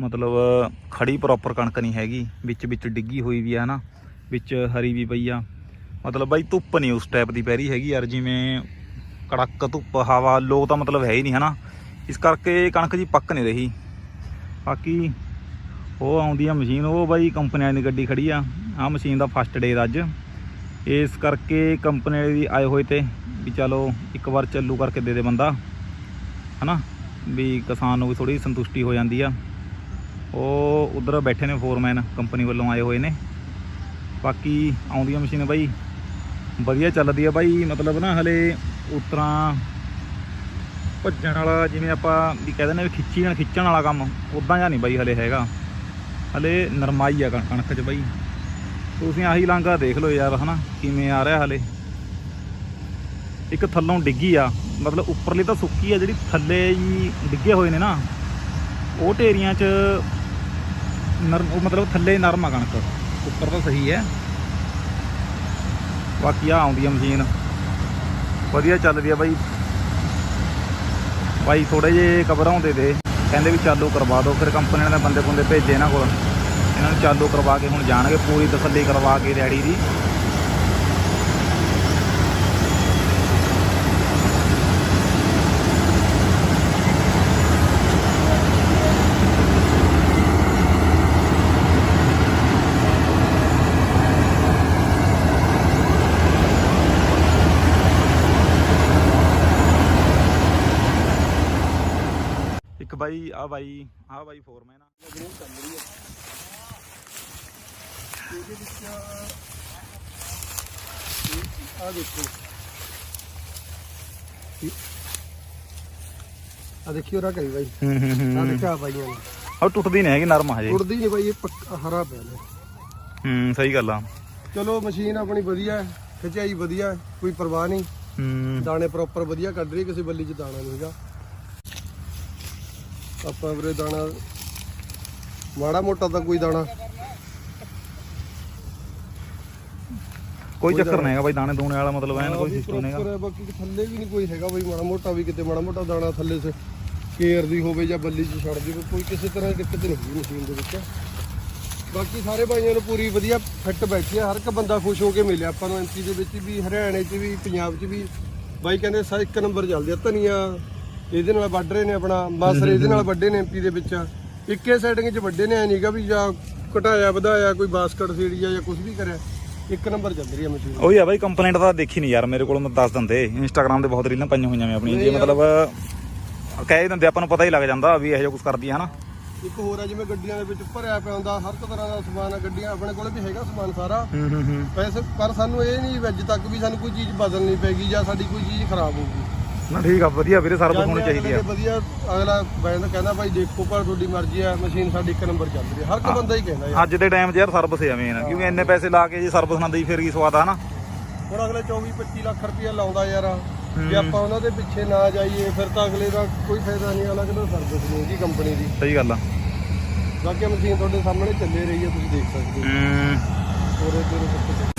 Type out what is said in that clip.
ਮਤਲਬ ਖੜੀ ਪ੍ਰੋਪਰ ਕਣਕ ਨਹੀਂ ਹੈਗੀ, ਵਿੱਚ ਵਿੱਚ ਡਿੱਗੀ ਹੋਈ ਵੀ ਆ ਹਨਾ? ਵਿੱਚ ਹਰੀ ਵੀ ਪਈ ਆ। ਮਤਲਬ ਬਾਈ ਧੁੱਪ ਨਹੀਂ ਉਸ ਟਾਈਪ ਦੀ ਪੈ ਰਹੀ ਹੈਗੀ ਯਾਰ, ਜਿਵੇਂ ਕੜਕ, ਧੁੱਪ, ਹਵਾ ਲੋਕ ਤਾਂ ਮਤਲਬ ਹੈ ਹੀ ਨਹੀਂ ਹਨਾ? ਇਸ ਕਰਕੇ ਕਣਕ ਜੀ ਪੱਕ ਨਹੀਂ ਰਹੀ। ਬਾਕੀ ਉਹ ਆਉਂਦੀ ਆ ਮਸ਼ੀਨ, ਉਹ ਬਾਈ ਕੰਪਨੀ ਵਾਲੀ ਦੀ ਗੱਡੀ ਖੜੀ ਆ। ਆ ਮਸ਼ੀਨ ਦਾ ਫਸਟ ਡੇ ਅੱਜ। ਇਸ ਕਰਕੇ ਕੰਪਨੀ ਵਾਲੇ ਵੀ ਆਏ ਹੋਏ ਤੇ ਵੀ ਚਲੋ ਇੱਕ ਵਾਰ ਚੱਲੂ ਕਰਕੇ ਦੇ ਦੇ ਬੰਦਾ। ਹਨਾ? ਵੀ ਕਿਸਾਨ ਨੂੰ ਵੀ ਥੋੜੀ ਸੰਤੁਸ਼ਟੀ ਹੋ ਜਾਂਦੀ ਆ। ਉਹ ਉਧਰ ਬੈਠੇ ਨੇ ਫੋਰਮੈਨ ਕੰਪਨੀ ਵੱਲੋਂ ਆਏ ਹੋਏ ਨੇ। ਬਾਕੀ ਆਉਂਦੀਆਂ ਮਸ਼ੀਨ ਬਾਈ, ਵਧੀਆ ਚੱਲਦੀ ਆ ਬਾਈ, ਮਤਲਬ ਨਾ ਹਲੇ ਉਤਰਾਂ ਭੱਜਣ ਵਾਲਾ ਜਿਵੇਂ ਆਪਾਂ ਵੀ ਕਹਿ ਦਿੰਦੇ ਵੀ ਖਿੱਚੀ ਨਾਲ ਖਿੱਚਣ ਵਾਲਾ ਕੰਮ ਉਦਾਂ ਜਾਂ ਨਹੀਂ ਬਾਈ ਹਲੇ ਹੈਗਾ। ਹਲੇ ਨਰਮਾਈ ਆ ਕਣ- ਕਣਕ 'ਚ ਬਾਈ। ਤੁਸੀਂ ਆਹੀ ਲਾਂਗਾ ਦੇਖ ਲਓ ਯਾਰ, ਹਨਾ, ਕਿਵੇਂ ਆ ਰਿਹਾ ਹਲੇ। ਇੱਕ ਥੱਲੋਂ ਡਿੱਗੀ ਆ। ਮਤਲਬ ਉੱਪਰਲੀ ਤਾਂ ਸੁੱਕੀ ਆ, ਜਿਹੜੀ ਥੱਲੇ ਜੀ ਡਿੱਗੇ ਹੋਏ ਨੇ ਨਾ, ਉਹ ਢੇਰੀਆਂ 'ਚ ਨਰਮ, ਉਹ ਮਤਲਬ ਥੱਲੇ ਨਰਮ ਆ ਕਣਕ। ਉੱਪਰ ਤਾਂ ਸਹੀ ਹੈ। ਬਾਕੀ ਆ ਆਉਂਦੀ ਆ ਮਸ਼ੀਨ। ਵਧੀਆ ਚੱਲਦੀ ਆ ਬਾਈ। ਬਾਈ ਥੋੜੇ ਜੇ ਘਬਰਾਉਂਦੇ ਦੇ ਕਹਿੰਦੇ ਵੀ ਚਾਲੂ ਕਰਵਾ ਦਿਓ। ਫਿਰ ਕੰਪਨੀ ਨੇ ਬੰਦੇ ਬੰਦੇ ਭੇਜੇ ਇਹਨਾਂ ਕੋਲ। ਇਹਨਾਂ ਨੂੰ ਚਾਲੂ ਕਰਵਾ ਕੇ ਹੁਣ ਜਾਣਗੇ, ਪੂਰੀ ਤਸੱਲੀ ਕਰਵਾ ਕੇ ਰੈਡੀ ਦੀ ਇੱਕ ਬਾਈ ਆ ਬਾਈ ਆ ਬਾਈ ਫੋਰਮੈਨ ਆ ਇਹਦੇ ਵਿੱਚ ਆ ਦੇਖੋ ਆ ਦੇਖਿਓ ਰਾ ਕਰੀ ਬਾਈ। ਹੂੰ ਹੂੰ ਆ ਹੂੰ ਦੇਖਿਆ ਬਾਈਆਂ ਨੇ ਉਹ ਟੁੱਟਦੀ ਨਹੀਂ ਹੈਗੀ ਨਰਮ ਹਜੇ। ਉੜਦੀ ਨਹੀਂ ਬਾਈ ਇਹ ਪੱਕਾ ਹਰਾ ਪਿਆ ਨੇ ਹੂੰ ਸਹੀ ਗੱਲ ਆ। ਚਲੋ ਮਸ਼ੀਨ ਆਪਣੀ ਵਧੀਆ ਹੈ ਖਿਚਾਈ ਵਧੀਆ ਹੈ, ਕੋਈ ਪਰਵਾਹ ਨਹੀਂ। ਹੂੰ। ਦਾਣੇ ਪ੍ਰੋਪਰ ਵਧੀਆ ਕੱਢ ਰਹੀ ਕਿਸੇ ਬੱਲੀ 'ਚ ਦਾਣਾ ਨਹੀਂ ਹੈਗਾ। ਆਪਾਂ ਵੀਰੇ ਦਾਣਾ ਮਾੜਾ ਮੋਟਾ ਤਾਂ ਕੋਈ ਦਾਣਾ। ਕੋਈ ਚੱਕਰ ਨਹੀਂ ਹੈਗਾ ਬਾਈ ਦਾਣੇ ਦੂਣੇ ਵਾਲਾ ਮਤਲਬ ਐਨ ਕੋਈ ਸਿਸਟਮ ਨਹੀਂ ਹੈਗਾ। ਬਾਕੀ ਥੱਲੇ ਵੀ ਨਹੀਂ ਕੋਈ ਹੈਗਾ ਬਈ ਮਾੜਾ ਮੋਟਾ ਵੀ ਕਿਤੇ ਮਾੜਾ ਮੋਟਾ ਦਾਣਾ ਥੱਲੇ ਸੇ ਕੇਅਰ ਦੀ ਹੋਵੇ ਜਾਂ ਬੱਲੀ 'ਚ ਛੱਡ ਦੇਵੇ ਕੋਈ ਕਿਸੇ ਤਰ੍ਹਾਂ ਦੀ ਦਿੱਕਤ ਨਹੀਂ ਹੈਗੀ ਮਸ਼ੀਨ ਦੇ ਵਿੱਚ। ਬਾਕੀ ਸਾਰੇ ਭਾਈਆਂ ਨੂੰ ਪੂਰੀ ਵਧੀਆ ਫਿੱਟ ਬੈਠੀ ਆ ਹਰ ਇੱਕ ਬੰਦਾ ਖੁਸ਼ ਹੋ ਕੇ ਮਿਲਿਆ ਆਪਾਂ ਨੂੰ ਐਮਪੀ ਦੇ ਵਿੱਚ ਵੀ ਹਰਿਆਣੇ 'ਚ ਵੀ ਪੰਜਾਬ 'ਚ ਵੀ। ਬਾਈ ਕਹਿੰਦੇ ਸਾ ਇੱਕ ਨੰਬਰ ਚੱਲਦੀ ਆ ਧਨੀਆ ਇਹਦੇ ਨਾਲ ਵੱਢ ਰਹੇ ਨੇ ਆਪਣਾ ਮਸਰ ਇਹਦੇ ਨਾਲ ਵੱਡੇ ਨੇ ਐਮਪੀ ਦੇ ਵਿੱਚ। ਇੱਕੇ ਸੈਟਿੰਗ 'ਚ ਵੱਡੇ ਨੇ ਐ ਨਹੀਂਗਾ ਵੀ ਜਾਂ ਘਟਾਇਆ ਵਧਾਇਆ ਕੋਈ ਬਾਸਕਟ ਸੀੜੀਆ ਜਾਂ ਕੁਝ ਵੀ ਕਰਿਆ। ਇੱਕ ਨੰਬਰ ਚੱਲ ਰਹੀ ਆ ਮਸ਼ੀਨ। ਉਹੀ ਆ ਬਾਈ ਕੰਪਲੇਂਟ ਤਾਂ ਦੇਖੀ ਨਹੀਂ ਯਾਰ ਮੇਰੇ ਕੋਲ ਮੈਂ ਦੱਸ ਦਿੰਦੇ। ਇੰਸਟਾਗ੍ਰam ਤੇ ਬਹੁਤ ਰੀਲਾਂ ਪਾਈਆਂ ਹੋਈਆਂ ਮੈਂ ਆਪਣੀਆਂ ਜੇ ਮਤਲਬ ਕਹਿ ਦਿੰਦੇ ਆਪਾਂ ਨੂੰ ਪਤਾ ਹੀ ਲੱਗ ਜਾਂਦਾ ਵੀ ਇਹੋ ਜਿਹਾ ਕੁਝ ਕਰਦੀ ਹੈ ਹਨਾ। ਇੱਕ ਹੋਰ ਆ ਜਿਵੇਂ ਗੱਡੀਆਂ ਦੇ ਵਿੱਚ ਭਰਿਆ ਪਿਆ ਹੁੰਦਾ ਹਰ ਇੱਕ ਤਰ੍ਹਾਂ ਦਾ ਸਮਾਨ ਆ ਗੱਡੀਆਂ ਆਪਣੇ ਕੋਲ ਵੀ ਹੈਗਾ ਸਮਾਨ ਸਾਰਾ। ਹੂੰ ਹੂੰ ਹੂੰ। ਵੈਸੇ ਪਰ ਸਾਨੂੰ ਇਹ ਨਹੀਂ ਅੱਜ ਤੱਕ ਵੀ ਸਾਨੂੰ ਕੋਈ ਚੀਜ਼ ਬਦਲਣੀ ਪੈਗੀ ਜਾਂ ਸਾਡੀ ਕੋਈ ਚੀਜ਼ ਖਰਾਬ ਹੋਊਗੀ। ਨਾ ਠੀਕ ਆ ਵਧੀਆ ਵੀਰੇ ਸਰਵਿਸ ਹੋਣੀ ਜਾਂਦੇ ਚਾਹੀਦੀ। ਆ ਵਧੀਆ ਅਗਲਾ ਬੈਂਡ ਕਹਿੰਦਾ ਭਾਈ ਦੇਖੋ ਪਰ ਤੁਹਾਡੀ ਮਰਜ਼ੀ ਆ ਮਸ਼ੀਨ ਸਾਡੀ ਇੱਕ ਨੰਬਰ ਚੱਲ ਰਹੀ ਹੈ ਹਰ ਇੱਕ ਬੰਦਾ ਹੀ ਕਹਿੰਦਾ ਯਾਰ। ਅੱਜ ਦੇ ਟਾਈਮ 'ਚ ਯਾਰ ਸਰਵਿਸ ਆ ਮੇਨ ਕਿਉਂਕਿ ਇੰਨੇ ਪੈਸੇ ਲਾ ਕੇ ਜੇ ਸਰਵਿਸ ਨਾ ਦੇਈ ਫਿਰ ਕੀ ਸਵਾਦ ਆ ਹਨਾ ਹੁਣ ਅਗਲੇ 24 25 ਲੱਖ ਰੁਪਇਆ ਲਾਉਂਦਾ ਯਾਰ ਜੇ ਆਪਾਂ ਉਹਨਾਂ ਦੇ ਪਿੱਛੇ ਨਾ ਜਾਈਏ ਫਿਰ ਤਾਂ ਅਗਲੇ ਦਾ ਕੋਈ ਫਾਇਦਾ ਨਹੀਂ ਅਗਲਾ ਕਹਿੰਦਾ ਸਰਵਿਸ ਨਹੀਂ ਕੰਪਨੀ ਦੀ। ਸਹੀ ਗੱਲ ਆ। ਬਾਕੀ ਮਸ਼ੀਨ ਤੁਹਾਡੇ ਸਾਹਮਣੇ ਚੱਲੇ ਰਹੀ ਹੈ ਤੁਸੀਂ ਦੇਖ ਸਕਦੇ ਹੋ। ਹੂੰ। ਹੋਰੇ ਤੇਰੇ ਕਿੱਥੇ